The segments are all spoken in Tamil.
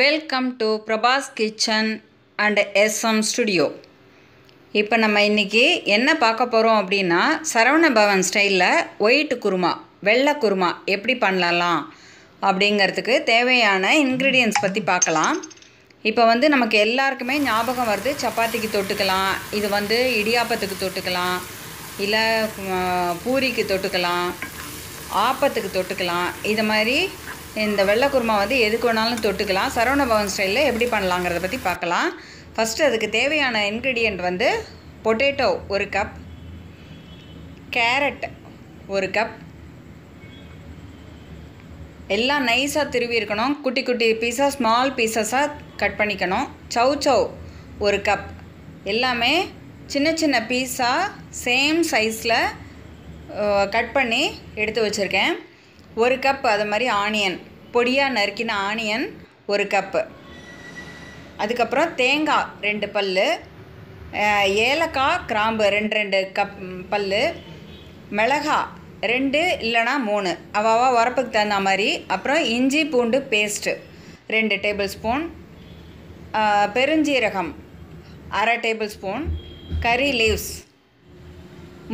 Welcome to Prabhas kitchen and SM studio இப்போ நம்ம இன்றைக்கி என்ன பார்க்க போகிறோம் அப்படின்னா சரவண பவன் ஸ்டைலில் ஒயிட் குருமா வெள்ளை குருமா எப்படி பண்ணலாம் அப்படிங்கிறதுக்கு தேவையான இன்க்ரீடியன்ஸ் பற்றி பார்க்கலாம். இப்போ வந்து நமக்கு எல்லாருக்குமே ஞாபகம் வருது சப்பாத்திக்கு தொட்டுக்கலாம் இது வந்து இடியாப்பத்துக்கு தொட்டுக்கலாம் இல்லை பூரிக்கு தொட்டுக்கலாம் ஆப்பத்துக்கு தொட்டுக்கலாம். இது மாதிரி இந்த வெள்ளை குருமா வந்து எதுக்கு வேணாலும் தொட்டுக்கலாம். சரவண பவன் ஸ்டைலில் எப்படி பண்ணலாங்கிறத பற்றி பார்க்கலாம். ஃபஸ்ட்டு அதுக்கு தேவையான இன்க்ரீடியண்ட் வந்து பொட்டேட்டோ ஒரு கப் கேரட் ஒரு கப் எல்லாம் நைஸாக திருவி இருக்கணும். குட்டி குட்டி பீஸாக ஸ்மால் பீசஸாக கட் பண்ணிக்கணும். சவ் சவ் ஒரு கப் எல்லாமே சின்ன சின்ன பீஸாக சேம் சைஸில் கட் பண்ணி எடுத்து வச்சுருக்கேன். ஒரு கப் அது மாதிரி ஆனியன் பொடியாக நறுக்கின ஆனியன் ஒரு கப்பு அதுக்கப்புறம் தேங்காய் ரெண்டு பல் ஏலக்காய் கிராம்பு ரெண்டு ரெண்டு கப் பல் மிளகா ரெண்டு இல்லைனா மூணு. அவாவா உரப்புக்கு தகுந்த மாதிரி. அப்புறம் இஞ்சி பூண்டு பேஸ்ட்டு ரெண்டு டேபிள் ஸ்பூன் பெருஞ்சீரகம் அரை டேபிள் ஸ்பூன் கறி லீவ்ஸ்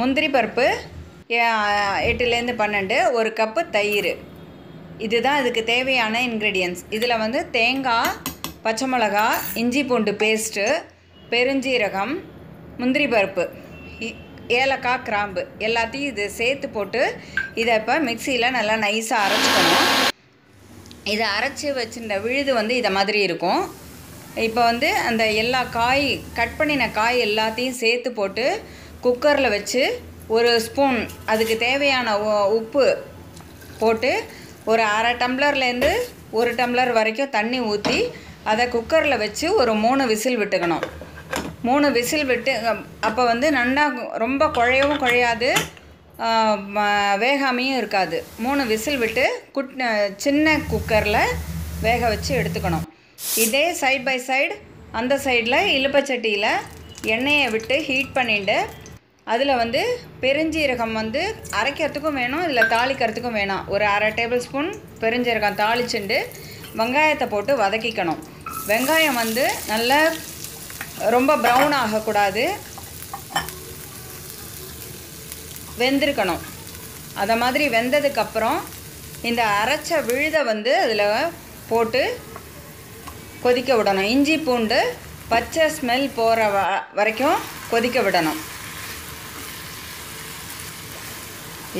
முந்திரி பருப்பு எட்டுலேருந்து பன்னெண்டு ஒரு கப்பு தயிர். இதுதான் இதுக்கு தேவையான இன்க்ரீடியன்ஸ் இதில் வந்து தேங்காய் பச்சை மிளகா இஞ்சி பூண்டு பேஸ்ட்டு பெருஞ்சீரகம் முந்திரி பருப்பு இ- ஏலக்காய் கிராம்பு எல்லாத்தையும் இது சேர்த்து போட்டு இதை இப்போ மிக்சியில் நல்லா நைஸாக அரைச்சிக்கணும். இதை அரைச்சி வச்சுருந்த விழுது வந்து இதை மாதிரி இருக்கும். இப்போ வந்து அந்த எல்லா காய் கட் பண்ணின காய் எல்லாத்தையும் சேர்த்து போட்டு குக்கரில் வச்சு ஒரு ஸ்பூன் அதுக்கு தேவையான உ- உப்பு போட்டு ஒரு அரை டம்ளர்லேருந்து ஒரு டம்ளர் வரைக்கும் தண்ணி ஊற்றி அதை குக்கரில் வச்சு ஒரு மூணு விசில் விட்டுக்கணும். மூணு விசில் விட்டு அப்போ வந்து நல்லா ரொம்ப குழையவும் குழையாது வேகாமையும் இருக்காது. மூணு விசில் விட்டு குட் சின்ன குக்கரில் வேக வச்சு எடுத்துக்கணும். இதே சைட் பை சைடு அந்த சைடில் இலுப்பச்சட்டியில் எண்ணெயை விட்டு ஹீட் பண்ணிட்டு அதில் வந்து பெருஞ்சீரகம் வந்து அரைக்கிறதுக்கும் வேணும் இதில் தாளிக்கிறதுக்கும் வேணும். ஒரு அரை டேபிள் ஸ்பூன் பெருஞ்சீரகம் தாளிச்சுண்டு வெங்காயத்தை போட்டு வதக்கிக்கணும். வெங்காயம் வந்து நல்லா ரொம்ப ப்ரௌன் ஆகக்கூடாது. வெந்திருக்கணும். அதை மாதிரி வெந்ததுக்கப்புறம் இந்த அரைச்ச விழுதை வந்து அதில் போட்டு கொதிக்க விடணும். இஞ்சி பூண்டு பச்சை ஸ்மெல் போகிற வ வரைக்கும் கொதிக்க விடணும்.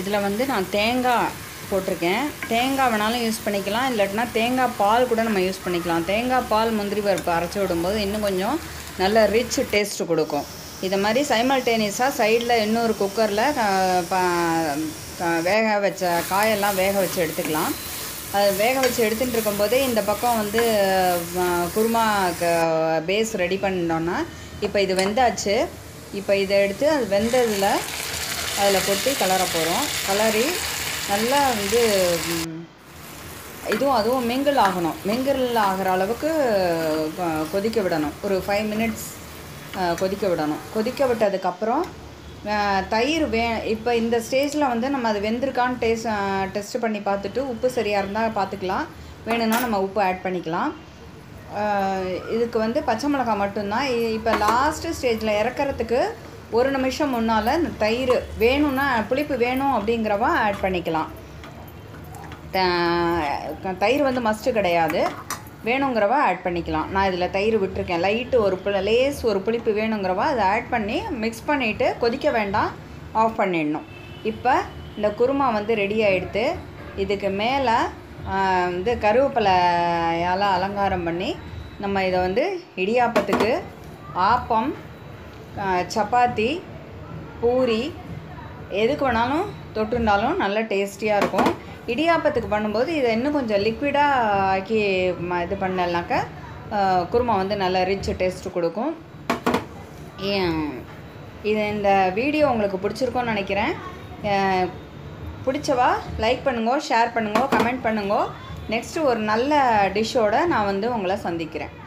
இதில் வந்து நான் தேங்காய் போட்டிருக்கேன். தேங்காய் வேணாலும் யூஸ் பண்ணிக்கலாம். இல்லாட்டினா தேங்காய் பால் கூட நம்ம யூஸ் பண்ணிக்கலாம். தேங்காய் பால் முந்திரி பருப்பு அரைச்சி விடும்போது இன்னும் கொஞ்சம் நல்ல ரிச் டேஸ்ட் கொடுக்கும். இதை மாதிரி சைமல்டேனியஸாக சைடில் இன்னொரு குக்கரில் வேக வச்ச காயெல்லாம் வேக வச்சு எடுத்துக்கலாம். அது வேக வச்சு எடுத்துகிட்டு இருக்கும்போதே இந்த பக்கம் வந்து குருமா பேஸ் ரெடி பண்ணிட்டோன்னா இப்போ இது வெந்தாச்சு. இப்போ இதை எடுத்து அது வெந்ததில் அதில் கொட்டி கலர போகிறோம். கலரி நல்லா வந்து இதுவும் அதுவும் மிங்கிள் ஆகணும். மிங்கிள் ஆகிற அளவுக்கு கொ- கொதிக்க விடணும். ஒரு ஃபைவ் மினிட்ஸ் கொதிக்க விடணும். கொதிக்க விட்டதுக்கப்புறம் தயிர் வே இப்போ இந்த ஸ்டேஜில் வந்து நம்ம அது வெந்திருக்கான்னு டேஸ்ட் டெஸ்ட் பண்ணி பார்த்துட்டு உப்பு சரியாக இருந்தால் பார்த்துக்கலாம். வேணும்னா நம்ம உப்பு ஆட் பண்ணிக்கலாம். இதுக்கு வந்து பச்சை மிளகாய் மட்டும்தான். இப்போ லாஸ்ட்டு ஸ்டேஜில் இறக்கறதுக்கு ஒரு நிமிஷம் முன்னால் இந்த தயிர் வேணும்னா புளிப்பு வேணும் அப்படிங்கிறவா ஆட் பண்ணிக்கலாம். தயிர் வந்து மஸ்ட்டு கிடையாது. வேணுங்கிறவா ஆட் பண்ணிக்கலாம். நான் இதில் தயிர் விட்டுருக்கேன். லைட்டு ஒரு புளி லேஸ் ஒரு புளிப்பு வேணுங்கிறவா அதை ஆட் பண்ணி மிக்ஸ் பண்ணிவிட்டு கொதிக்க வேண்டாம் ஆஃப் பண்ணிடணும். இப்போ இந்த குருமா வந்து ரெடி ஆகிடுத்து இதுக்கு மேலே வந்து கருவேப்பிலையால் அலங்காரம் பண்ணி நம்ம இதை வந்து இடியாப்பத்துக்கு ஆப்பம் சப்பாத்தி பூரி எதுக்கு வேணாலும் தொட்டுருந்தாலும் நல்லா டேஸ்டியாக இருக்கும். இடியாப்பத்துக்கு பண்ணும்போது இதை இன்னும் கொஞ்சம் லிக்விடாக ஆக்கி ம- இது பண்ணலனாக்கா குருமா வந்து நல்ல ரிச் டேஸ்ட் கொடுக்கும். ஏன், இது இந்த வீடியோ உங்களுக்கு பிடிச்சிருக்கோன்னு நினைக்கிறேன். பிடிச்சவா லைக் பண்ணுங்க ஷேர் பண்ணுங்க கமெண்ட் பண்ணுங்க. நெக்ஸ்ட்டு ஒரு நல்ல டிஷ்ஷோடு நான் வந்து உங்களை சந்திக்கிறேன்.